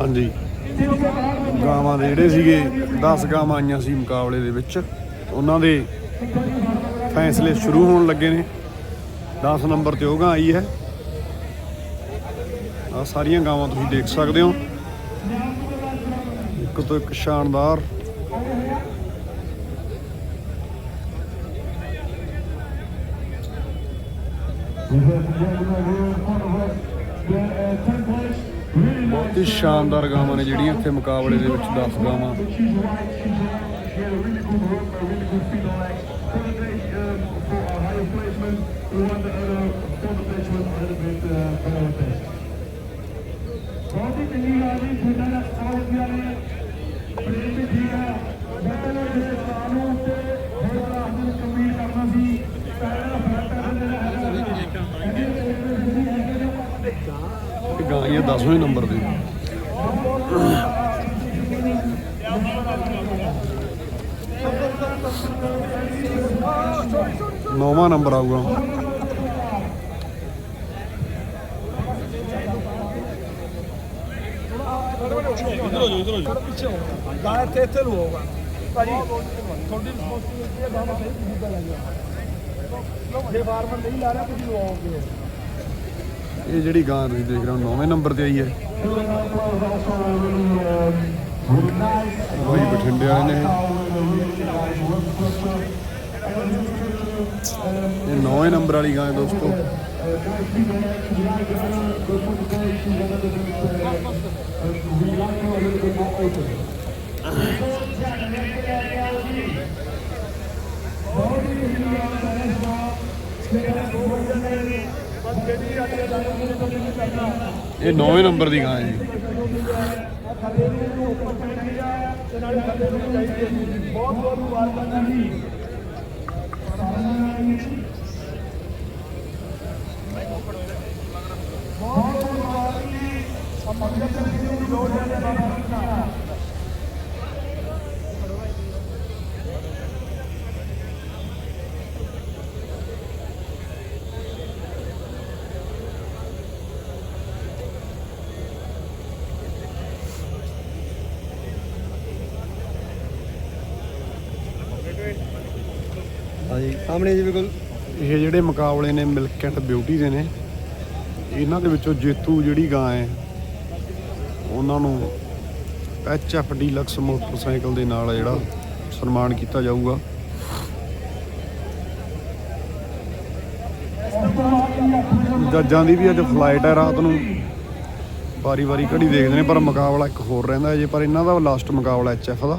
ਹਾਂਜੀ। ਗਾਵਾਂ ਦੇ ਜਿਹੜੇ ਸੀਗੇ 10 ਗਾਵਾਂ ਆਈਆਂ ਸੀ ਮੁਕਾਬਲੇ ਦੇ ਵਿੱਚ। ਉਹਨਾਂ ਦੇ ਫੈਸਲੇ ਸ਼ੁਰੂ ਹੋਣ ਲੱਗੇ ਨੇ। 10 ਨੰਬਰ ਤੇ ਉਹ ਗਾਂ ਆਈ ਹੈ। ਆ ਸਾਰੀਆਂ ਗਾਵਾਂ ਤੁਸੀਂ ਦੇਖ ਸਕਦੇ ਹੋ। ਇੱਕ ਤੋਂ ਇੱਕ ਸ਼ਾਨਦਾਰ। ਬਹੁਤ ਹੀ ਸ਼ਾਨਦਾਰ ਗਾਵਾਂ ਨੇ ਜਿਹੜੀਆਂ ਇੱਥੇ ਮੁਕਾਬਲੇ ਦੇ ਵਿੱਚ 10 ਗਾਵਾਂ। ਬਹੁਤ ਹੀ ਚੰਗੀ ਗੱਲ ਜੀ ਤੁਹਾਡਾ ਦਾ ਬਹੁਤ ਪਿਆਰੇ ਪ੍ਰੇਮ ਵੀ ਠੀਕ ਹੈ ਬੈਠੇ ਸਾਨੂੰ ਤੇ ਥੋੜਾ ਰਾਤ ਨੂੰ ਕੰਪਲੀਟ ਕਰਨਾ ਸੀ ਪਹਿਲਾ ਫ਼ਰਕ ਜਿਹੜਾ ਹੈਗਾ ਇਹ ਗਾਂ ਹੀ ਆ 10ਵੇਂ ਨੰਬਰ ਤੇ ਨੌਵਾਂ ਨੰਬਰ ਆਊਗਾ। ਗਾਂ ਇੱਥੇ ਇੱਥੇ ਨੂੰ ਹੋਊਗਾ ਭਾਜੀ ਤੁਹਾਡੀ ਰਿਸਪੌਂਸਿਬਿਲਟੀ ਹੈ ਗਾਂ ਦਾ ਸਹੀ ਤਰੀਕਾ ਲੱਗਿਆ ਜੇ ਫਾਰਮਰ ਨਹੀਂ ਲਾ ਰਿਹਾ ਤੁਸੀਂ ਲਵਾਓਗੇ। ਇਹ ਜਿਹੜੀ ਗਾਂ ਤੁਸੀਂ ਦੇਖ ਰਹੇ ਹੋ, ਨੌਵੇਂ ਨੰਬਰ ਤੇ ਆਈ ਹੈ। ਬਾਈ ਬਠਿੰਡੇ ਵਾਲੇ ਨੇ ਇਹ। ਇਹ ਨੌਵੇਂ ਨੰਬਰ ਵਾਲੀ ਗਾਂ ਹੈ ਦੋਸਤੋ। ਇਹ ਨੌਵੇਂ ਨੰਬਰ ਦੀ ਗਾਂ ਹੈ ਜੀ। ਬਹੁਤ ਬਹੁਤ ਮੁਬਾਰਕਾਂ ਜੀ ਹਾਂਜੀ ਸਾਹਮਣੇ ਜੀ ਬਿਲਕੁਲ ਇਹ ਜਿਹੜੇ ਮੁਕਾਬਲੇ ਨੇ ਮਿਲਕ ਐਂਡ ਬਿਊਟੀ ਦੇ ਨੇ, ਇਹਨਾਂ ਦੇ ਵਿੱਚੋਂ ਜੇਤੂ ਜਿਹੜੀ ਗਾਂ ਹੈ, ਉਹਨਾਂ ਨੂੰ ਐਚ ਐਫ ਡੀਲਕਸ ਮੋਟਰਸਾਈਕਲ ਦੇ ਨਾਲ ਜਿਹੜਾ ਸਨਮਾਨ ਕੀਤਾ ਜਾਊਗਾ। ਜੱਜਾਂ ਦੀ ਵੀ ਅੱਜ ਫਲਾਈਟ ਹੈ ਰਾਤ ਨੂੰ। ਵਾਰੀ ਵਾਰੀ ਘੜੀ ਦੇਖਦੇ ਨੇ, ਪਰ ਮੁਕਾਬਲਾ ਇੱਕ ਹੋਰ ਰਹਿੰਦਾ ਜੇ, ਪਰ ਇਹਨਾਂ ਦਾ ਲਾਸਟ ਮੁਕਾਬਲਾ ਐਚ ਐਫ ਦਾ।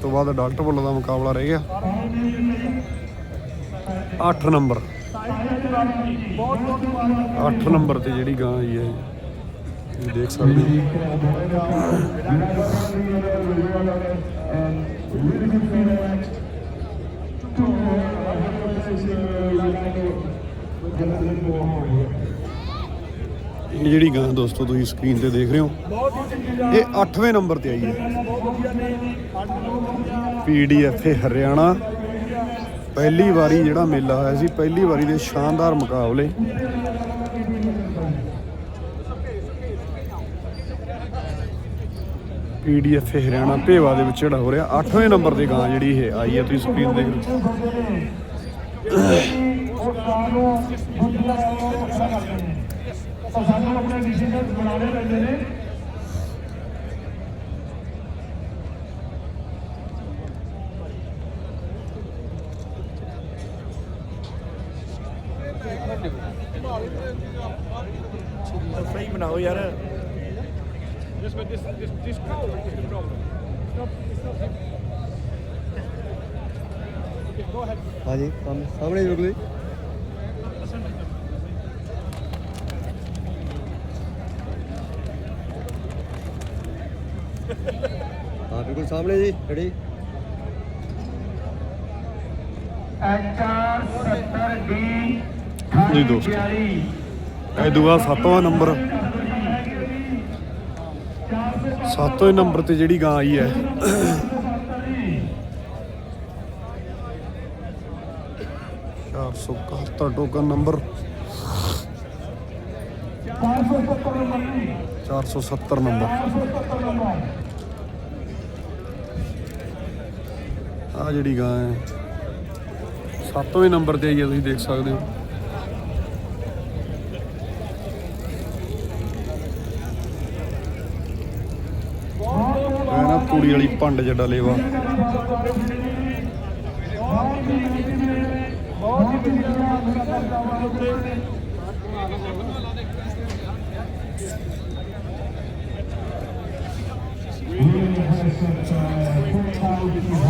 ਤੋਂ ਬਾਅਦ ਡਾਕਟਰ ਵੱਲੋਂ ਦਾ ਮੁਕਾਬਲਾ ਰਹਿ ਗਿਆ। 8 ਨੰਬਰ। 8 ਨੰਬਰ ਤੇ ਜਿਹੜੀ ਗਾਂ ਆਈ ਹੈ, ਇਹ ਦੇਖ ਸਕਦੇ ਹੋ। ਇਹ ਜਿਹੜੀ ਗਾਂ ਦੋਸਤੋ ਤੁਸੀਂ ਸਕਰੀਨ ਤੇ ਦੇਖ ਰਹੇ ਹੋ ਇਹ 8ਵੇਂ ਨੰਬਰ ਤੇ ਆਈ ਹੈ ਬਹੁਤ ਵਧੀਆ ਨੇ ਪੀਡੀਐਫ ਹਰਿਆਣਾ ਪਹਿਲੀ ਵਾਰੀ ਜਿਹੜਾ ਮੇਲਾ ਹੋਇਆ ਸੀ ਪਹਿਲੀ ਵਾਰੀ ਦੇ ਸ਼ਾਨਦਾਰ ਮੁਕਾਬਲੇ ਪੀਡੀਐਫ ਹਰਿਆਣਾ ਭੇਵਾ ਦੇ ਵਿੱਚ ਜਿਹੜਾ ਹੋ ਰਿਹਾ 8ਵੇਂ ਨੰਬਰ ਤੇ ਗਾਂ ਜਿਹੜੀ ਇਹ ਆਈ ਹੈ ਤੁਸੀਂ ਸਕਰੀਨ ਦੇਖ ਰਹੇ ਹੋ നാടൻ കണ്ണിന് frame now, yeah. Yes, but this this this cow is the problem. It's not it's not. Okay, go ahead. Haji, come. How many you ਸਾਹਮਣੇ ਜੀ ਖੜੀ ਐਚਆਰ 70 ਡੀ ਜੀ ਦੋਸਤੋ। ਇਹ ਦੂਆ 7ਵਾਂ ਨੰਬਰ। 7ਵੇਂ ਨੰਬਰ ਤੇ ਜਿਹੜੀ ਗਾਂ ਆਈ ਹੈ। ਚਾਰ ਸੌ ਇਕਹੱਤਰ token number. 470 number 470 number 470 number ਆ ਜਿਹੜੀ ਗਾਂ ਹੈ 7ਵੇਂ ਨੰਬਰ ਤੇ ਆਈ ਹੈ, ਤੁਸੀਂ ਦੇਖ ਸਕਦੇ ਹੋ। ਇਹ ਨਾ ਪੂੜੀ ਵਾਲੀ ਭੰਡ ਜੱਡਾ ਲੇਵਾ। ਬਹੁਤ ਹੀ ਵਧੀਆ ਮੇਰਾ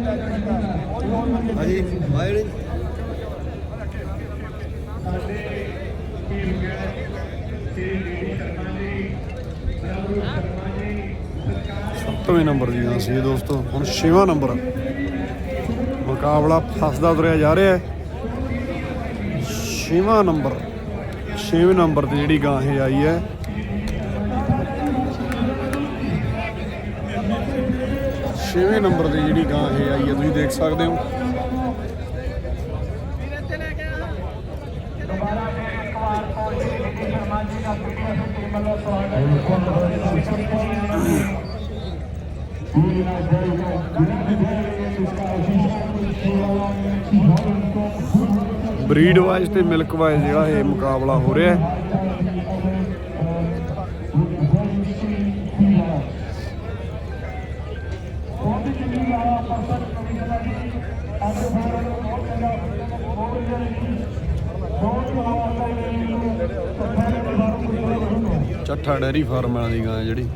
ਹਾਂਜੀ ਸੱਤਵੇਂ ਨੰਬਰ ਦੀ ਸੀ ਇਹ ਦੋਸਤੋ ਹੁਣ 6ਵਾਂ ਨੰਬਰ ਮੁਕਾਬਲਾ ਫਸਦਾ ਤੁਰਿਆ ਜਾ ਰਿਹਾ ਹੈ। 6ਵਾਂ ਨੰਬਰ 6ਵੇਂ ਨੰਬਰ ਤੇ ਜਿਹੜੀ ਗਾਂ ਇਹ ਆਈ ਹੈ ਛੇਵੇਂ ਨੰਬਰ ਦੀ ਜਿਹੜੀ ਗਾਂ ਇਹ ਆਈ ਹੈ, ਤੁਸੀਂ ਦੇਖ ਸਕਦੇ ਹੋ। ਬਰੀਡ ਵਾਈਜ਼ ਤੇ ਮਿਲਕ ਵਾਈਜ਼ ਜਿਹੜਾ ਇਹ ਮੁਕਾਬਲਾ ਹੋ ਰਿਹਾ ਹੈ। ਚੱਠਾ ਡੈਰੀ ਫਾਰਮ ਵਾਲਾ ਦੀ ਗਾਂ ਜਿਹੜੀ।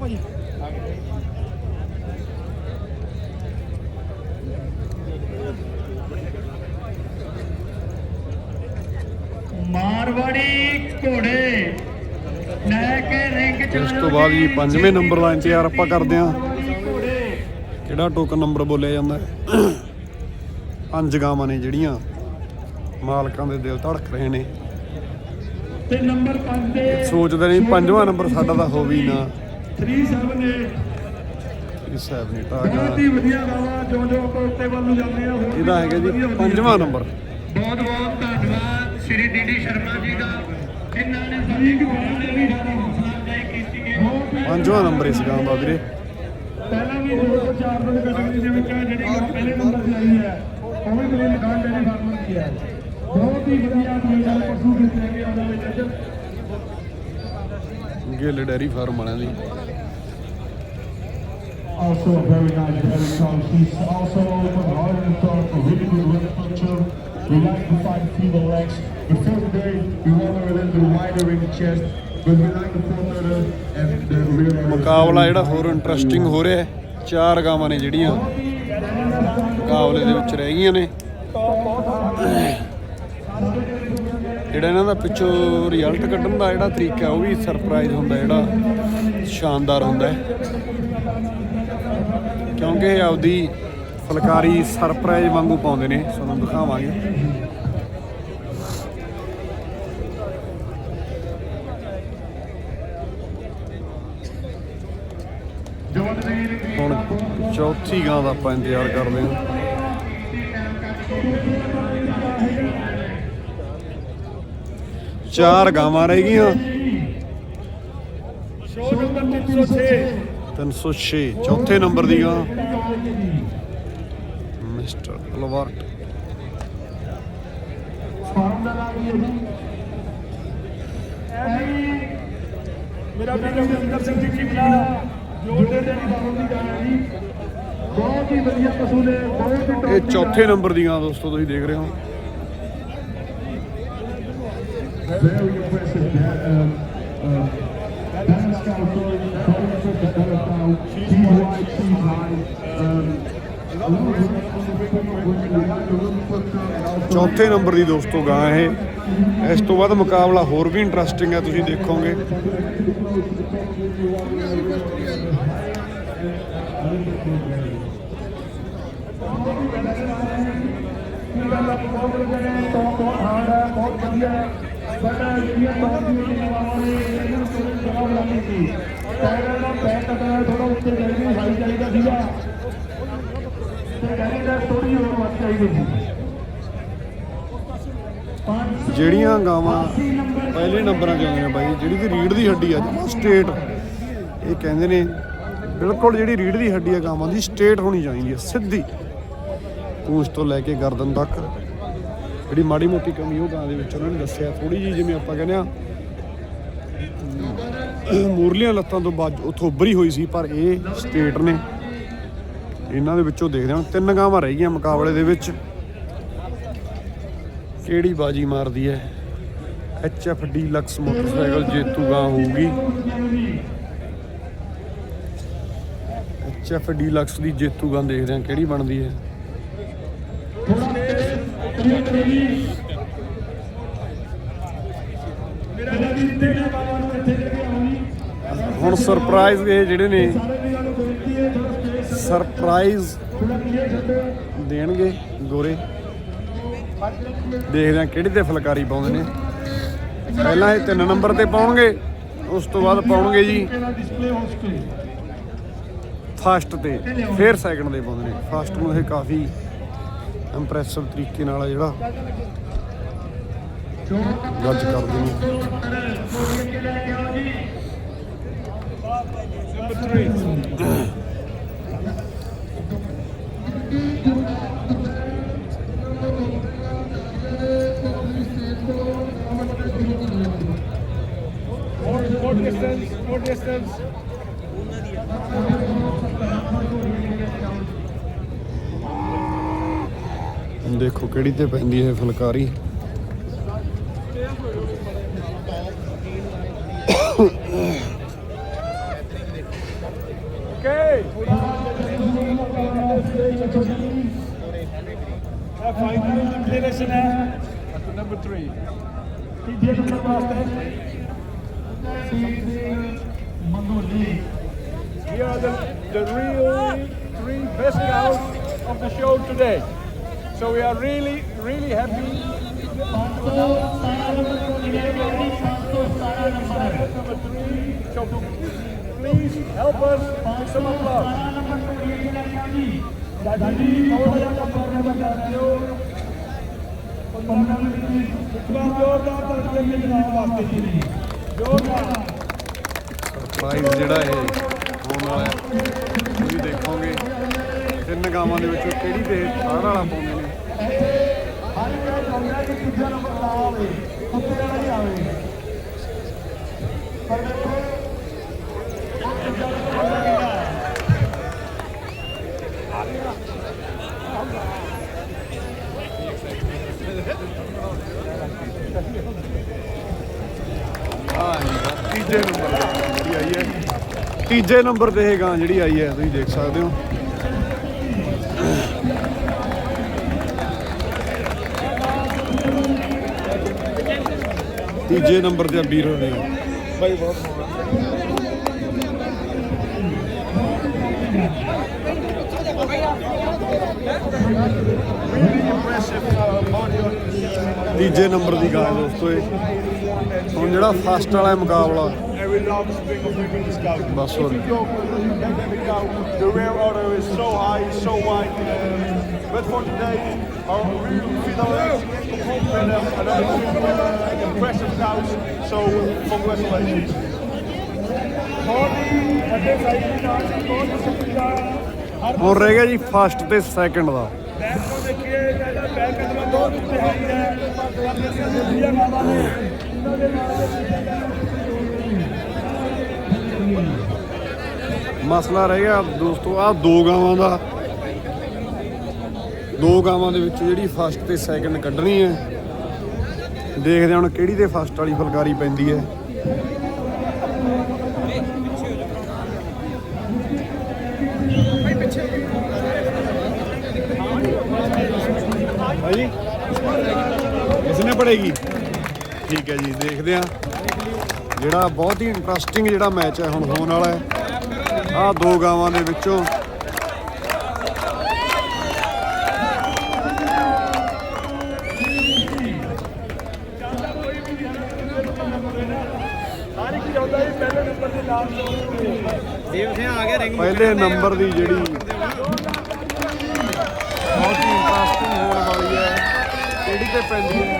ਭਾਜੀ ਮਾਰਵਾੜੀ ਘੋੜੇ ਲੈ ਕੇ ਰਿੰਗ ਚ ਇਸ ਤੋਂ ਬਾਅਦ ਜੀ ਪੰਜਵੇਂ ਨੰਬਰ ਦਾ ਇੰਤਜ਼ਾਰ ਆਪਾਂ ਕਰਦੇ ਹਾਂ। ਕਿਹੜਾ ਟੋਕਨ ਨੰਬਰ ਬੋਲਿਆ ਜਾਂਦਾ ਪੰਜ ਗਾਵਾਂ ਨੇ ਜਿਹੜੀਆਂ। ਮਾਲਕਾਂ ਦੇ ਦਿਲ ਧੜਕ ਰਹੇ ਨੇ। ਤੇ ਨੰਬਰ 5 ਤੇ ਸੋਚਦੇ ਨੇ ਪੰਜਵਾਂ ਨੰਬਰ ਸਾਡਾ ਤਾਂ ਹੋਵੇ ਹੀ ਨਾ। 37 ਨੇ ਇਸ ਸਾਹਿਬ ਨੇ ਤਾਂ ਬਹੁਤ ਹੀ ਵਧੀਆ ਗਾਵਾ ਜੋ ਜੋ ਆਪਾਂ ਉੱਤੇ ਵੱਲ ਨੂੰ ਜਾਂਦੇ ਆ ਹੋਰ ਵੀ ਇਹਦਾ ਹੈਗਾ ਜੀ। ਪੰਜਵਾਂ ਨੰਬਰ। ਬਹੁਤ ਬਹੁਤ ਧੰਨਵਾਦ ਸ਼੍ਰੀ ਡੀਡੀ ਸ਼ਰਮਾ ਜੀ ਦਾ। ਜਿਨ੍ਹਾਂ ਨੇ ਸਾਡੀ ਗਵਾਹ ਦੇ ਵੀ ਸਾਡਾ ਹੌਸਲਾ ਅਫਜ਼ਾਈ ਕੀਤੀ ਹੈ। ਪੰਜਵਾਂ ਨੰਬਰ ਇਸ ਗਾਂ ਦਾ ਵੀਰੇ। ਪਹਿਲਾਂ ਵੀ 204 ਰੁਪਏ ਕਟਗਰੀ ਦੇ ਵਿੱਚ ਜਿਹੜੀ ਪਹਿਲੇ ਨੰਬਰ ਤੇ ਆਈ ਹੈ ਉਹ ਵੀ ਮੇਰੇ ਮਕਾਨ ਡੇਰੀ ਫਾਰਮਰ ਦੀ ਹੈ। ਬਹੁਤ ਹੀ ਵਧੀਆ ਮੇਰਾ ਪਸ਼ੂ ਦੇ ਲੈ ਕੇ ਆਉਂਦਾ ਵਿੱਚ ਅੱਜ ਗਿੱਲ ਡੈਰੀ ਫਾਰਮ ਵਾਲਿਆਂ ਦੀ Also a very nice very strong. He's also from Ireland for really good running culture. We like to fight feeble legs. The first day we want a little bit wider in the chest, but we like the front leather and the rear leather. ਮੁਕਾਬਲਾ ਜਿਹੜਾ ਹੋਰ interesting ਹੋ ਰਿਹਾ ਹੈ ਚਾਰ ਗਾਵਾਂ ਨੇ ਜਿਹੜੀਆਂ ਮੁਕਾਬਲੇ ਦੇ ਵਿੱਚ ਰਹਿ ਗਈਆਂ ਨੇ ਜਿਹੜਾ ਇਹਨਾਂ ਦਾ ਪਿੱਛੋਂ ਰਿਜ਼ਲਟ ਕੱਢਣ ਦਾ ਜਿਹੜਾ ਤਰੀਕਾ, ਉਹ ਵੀ ਸਰਪ੍ਰਾਈਜ਼ ਹੁੰਦਾ ਜਿਹੜਾ ਸ਼ਾਨਦਾਰ ਹੁੰਦਾ ਹੈ। ਕਿਉਂਕਿ ਆਪਦੀ ਫਲਕਾਰੀ ਸਰਪ੍ਰਾਈਜ਼ ਵਾਂਗੂ ਪਾਉਂਦੇ ਨੇ ਤੁਹਾਨੂੰ ਦਿਖਾਵਾਂਗੇ। ਹੁਣ ਚੌਥੀ ਗਾਂ ਦਾ ਆਪਾਂ ਇੰਤਜ਼ਾਰ ਕਰਦੇ ਹਾਂ। ਚਾਰ ਗਾਵਾਂ ਰਹਿ ਗਈਆਂ। Show number 306. 306 ਚੌਥੇ ਨੰਬਰ ਦੀ ਗਾਂ ਮਿਸਟਰ ਅਲਵਰਟ। ਫਾਰਮ ਦਾ ਨਾਮ ਕੀ ਹੈ ਜੀ? ਮੇਰਾ ਬੇਟਾ ਜਸਵਿੰਦਰ ਸਿੰਘ ਜੀ ਕਿਬਲਾ ਜੋੜੇ ਦੇ ਫਾਰਮ ਦੀ ਗੱਲ ਹੈ ਜੀ। ਬਹੁਤ ਹੀ ਵਧੀਆ ਪਸ਼ੂ ਨੇ ਬਹੁਤ ਹੀ top ਇਹ ਚੌਥੇ ਨੰਬਰ ਦੀ ਗਾਂ ਦੋਸਤੋ ਤੁਸੀਂ ਦੇਖ ਰਹੇ ਹੋ। the big one, when you like the little structure and also ਚੌਥੇ ਨੰਬਰ ਦੀ ਦੋਸਤੋ ਗਾਂ ਇਹ ਇਸ ਤੋਂ ਬਾਅਦ ਮੁਕਾਬਲਾ ਹੋਰ ਵੀ ਇੰਟਰਸਟਿੰਗ ਹੈ ਤੁਸੀਂ ਦੇਖੋਗੇ ਬਹੁਤ ਵਧੀਆ ਨੇ ਬਹੁਤ ਬਹੁਤ ਹਾਰਡ ਜਿਹੜੀਆਂ ਇਹਨਾਂ ਨੂੰ ਥੋੜੀ ਜਗ੍ਹਾ ਸੀ ਪੈਰਾਂ ਦਾ ਪੈਰ ਕਟਣਾ ਥੋੜਾ ਉੱਤੇ ਲੈ ਕੇ ਹਾਈ ਚਾਹੀਦਾ ਸੀਗਾ ਤੇ ਕਹਿੰਦੇ ਦਾ ਥੋੜੀ ਹੋਰ ਵੱਧ ਚਾਹੀਦੀ ਸੀ ਜਿਹੜੀਆਂ ਗਾਵਾਂ ਪਹਿਲੇ ਨੰਬਰਾਂ 'ਤੇ ਆਉਂਦੀਆਂ ਬਾਈ, ਜਿਹੜੀ ਕਿ ਰੀੜ ਦੀ ਹੱਡੀ ਆ ਜਮਾ ਸਟੇਟ ਇਹ ਕਹਿੰਦੇ ਨੇ, ਬਿਲਕੁਲ ਜਿਹੜੀ ਰੀੜ ਦੀ ਹੱਡੀ ਆ ਗਾਵਾਂ ਦੀ ਸਟੇਟ ਹੋਣੀ ਚਾਹੀਦੀ ਹੈ ਸਿੱਧੀ। ਪੂੰਛ ਤੋਂ ਲੈ ਕੇ ਗਰਦਨ ਤੱਕ। ਜਿਹੜੀ ਮਾੜੀ ਮੋਟੀ ਕਮੀ ਉਹ ਗਾਂ ਦੇ ਵਿੱਚ ਉਹਨਾਂ ਨੇ ਦੱਸਿਆ। ਥੋੜੀ ਜੀ ਜਿਵੇਂ ਆਪਾਂ ਕਹਿੰਦੇ ਆ ਮੂਰਲੀਆਂ ਲੱਤਾਂ ਤੋਂ ਬਾਅਦ ਉੱਥੋਂ ਉੱਭਰੀ ਹੋਈ ਸੀ, ਪਰ ਇਹ ਸਟੇਟ ਨੇ। ਇਹਨਾਂ ਦੇ ਵਿੱਚੋਂ ਦੇਖਦੇ ਹਾਂ ਤਿੰਨ ਗਾਵਾਂ ਰਹਿ ਗਈਆਂ ਮੁਕਾਬਲੇ ਦੇ ਵਿੱਚ। ਕਿਹੜੀ ਬਾਜੀ ਮਾਰਦੀ ਹੈ? H F deluxe motorcycle ਜੇਤੂ ਗਾਂ ਹੋਊਗੀ। ਐਚ ਐਫ ਡੀ ਲਕਸ ਦੀ ਜੇਤੂ ਗਾਂ ਦੇਖਦੇ ਹਾਂ ਕਿਹੜੀ ਬਣਦੀ ਹੈ ਮੇਰਾ ਵੀ ਤੇਰੇ ਬਾਬਾ ਨੂੰ ਇੱਥੇ ਲੈ ਕੇ ਆਉਣੀ ਹੁਣ ਸਰਪ੍ਰਾਈਜ਼ ਇਹ ਜਿਹੜੇ ਨੇ ਸਾਰੇ ਸਰਪ੍ਰਾਈਜ਼ ਦੇਣਗੇ ਗੋਰੇ। ਦੇਖਦੇ ਹਾਂ ਕਿਹੜੀ ਤੇ ਫੁਲਕਾਰੀ ਪਾਉਂਦੇ ਨੇ। ਪਹਿਲਾਂ ਇਹ ਤਿੰਨ ਨੰਬਰ ਤੇ ਪਾਉਣਗੇ, ਉਸ ਤੋਂ ਬਾਅਦ ਪਾਉਣਗੇ ਜੀ ਇਹਦਾ ਫਸਟ ਤੇ, ਫਿਰ ਸੈਕਿੰਡ ਦੇ ਪਾਉਂਦੇ ਨੇ। ਫਸਟ ਨੂੰ ਇਹ ਕਾਫੀ ਇੰਪ੍ਰੈਸਿਵ ਤਰੀਕੇ ਨਾਲ ਆ ਜਿਹੜਾ। ਜੱਜ ਕਰਦੇ ਨੇ। ਦੇਖੋ ਕਿਹੜੀ ਤੇ ਪੈਂਦੀ ਹੈ phulkari Okay. A final elimination है to number three. ਤੀਜੇ ਨੰਬਰ ਵਾਸਤੇ ਸੀ ਮੰਗੋਲੀ Here are the, the real three best cows of the show today. So we are really, really happy. So please help us with some applause. Prize ਜਿਹੜਾ ਇਹ ਹੋਣ ਵਾਲਾ ਹੈ ਤੁਸੀਂ ਦੇਖੋਗੇ ਤਿੰਨ ਗਾਵਾਂ ਦੇ ਵਿੱਚੋਂ ਕਿਹੜੀ ਦੇ ਫੜ ਵਾਲਾ ਪਾਉਂਦੇ ਚਾਹੁੰਦਾ ਕਿ ਨੰਬਰ ਨਾ ਆਵੇ ਕੁੱਤੇ ਵਾਲਾ ਹੀ ਆਵੇ। ਪਰ ਦੇਖੋ, ਉਹ ਤੀਜਾ ਨੰਬਰ ਆਉਂਦਾ ਹੈ। ਤੀਜੇ ਨੰਬਰ ਤੇ ਜਿਹੜੀ ਆਈ ਹੈ। ਤੀਜੇ ਨੰਬਰ ਤੇ ਇਹ ਗਾਂ ਜਿਹੜੀ ਆਈ ਹੈ, ਤੁਸੀਂ ਦੇਖ ਸਕਦੇ ਹੋ। ਤੀਜੇ ਨੰਬਰ ਤੇ ਆ ਵੀਰ ਹੋਣੇ ਬਾਈ ਬਹੁਤ ਤੀਜੇ ਨੰਬਰ ਦੀ ਗਾਂ ਹੈ ਦੋਸਤੋ ਇਹ ਹੁਣ ਜਿਹੜਾ ਫਸਟ ਵਾਲਾ ਮੁਕਾਬਲਾ And we love spring of the British cow. ਬਸ ਹੋਰ If you go for the dynamic cow, the rear order is so high, so wide. Um, but for today, our rear finale and um, another two impressive cows. So congratulations. ਬਹੁਤ ਰਹਿ ਗਿਆ ਜੀ first ਤੇ second ਦਾ back ਤੋਂ ਦੇਖੀਏ ਇਹਦਾ back ਕਦਮ ਬਹੁਤ ਉੱਤੇ ਹੈ ਪਰ ਜਿਹੜੀਆਂ ਨੇ ਇਹਨਾਂ ਦੇ ਨਾਲ ਮਸਲਾ ਰਹਿ ਗਿਆ ਦੋਸਤੋ ਆ ਦੋ ਗਾਵਾਂ ਦਾ ਦੋ ਗਾਵਾਂ ਦੇ ਵਿੱਚ ਜਿਹੜੀ ਫਸਟ ਤੇ ਸੈਕੰਡ ਕੱਢਣੀ ਹੈ। ਦੇਖਦੇ ਹਾਂ ਹੁਣ ਕਿਹੜੀ ਤੇ ਫਸਟ ਵਾਲੀ ਫੁਲਕਾਰੀ ਪੈਂਦੀ ਹੈ। ਭਾਈ ਕਿਸਨੇ ਪੜੇਗੀ ਠੀਕ ਹੈ ਜੀ ਦੇਖਦੇ ਆ ਜਿਹੜਾ ਬਹੁਤ ਹੀ ਇੰਟਰਸਟਿੰਗ ਜਿਹੜਾ ਮੈਚ ਹੈ ਹੁਣ ਹੋਣ ਵਾਲਾ ਹੈ। ਆਹ ਦੋ ਗਾਵਾਂ ਦੇ ਵਿੱਚੋਂ ਹਰ ਇੱਕ ਚਾਹੁੰਦਾ ਵੀ ਪਹਿਲੇ ਨੰਬਰ ਤੇ ਨਾਮ ਦੇਵ ਸਿੰਘ ਆ ਗਿਆ ਰਿੰਗ ਪਹਿਲੇ ਨੰਬਰ ਦੀ ਜਿਹੜੀ ਬਹੁਤ ਹੀ ਇੰਟਰਸਟਿੰਗ ਹੋਣ ਵਾਲੀ ਹੈ। ਕਿਹੜੀ ਤੇ ਪੈਂਦੀ ਹੈ?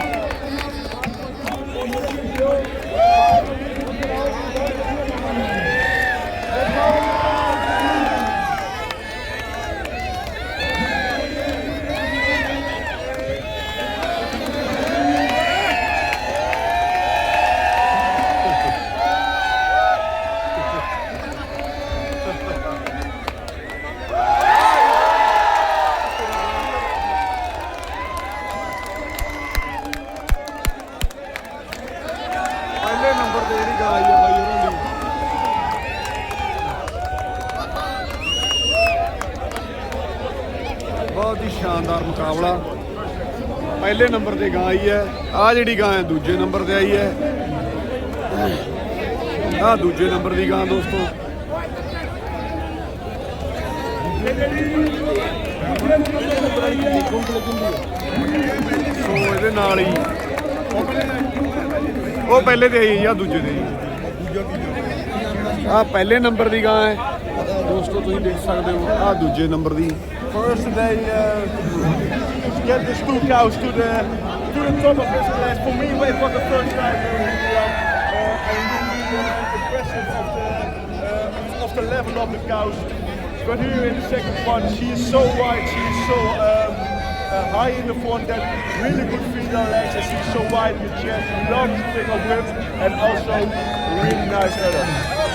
ਬਹੁਤ ਹੀ ਸ਼ਾਨਦਾਰ ਮੁਕਾਬਲਾ। ਪਹਿਲੇ ਨੰਬਰ ਤੇ ਗਾਂ ਆਈ ਹੈ। ਆ ਜਿਹੜੀ ਗਾਂ ਹੈ, ਦੂਜੇ ਨੰਬਰ ਤੇ ਆਈ ਹੈ। ਆ ਦੂਜੇ ਨੰਬਰ ਦੀ ਗਾਂ ਦੋਸਤੋ। ਸੋ ਇਹਦੇ ਨਾਲ ਹੀ ਉਹ ਪਹਿਲੇ ਤੇ ਆਈ ਆ ਦੂਜੇ ਤੇ ਆ ਪਹਿਲੇ ਨੰਬਰ ਦੀ ਗਾਂ ਹੈ। ਦੋਸਤੋ ਤੁਸੀਂ ਦੇਖ ਸਕਦੇ ਹੋ ਆ ਦੂਜੇ ਨੰਬਰ ਦੀ First today, uh, get these two cows to the to the top of this class. For me, it was the first time doing it. Uh, and really uh, impressive of the uh, of the level of the cows. But here in the second one, she is so wide, she is so um, uh, high in the front that really good feet on legs, and she's so wide in the chest. Long thing of whip, and also really nice udder.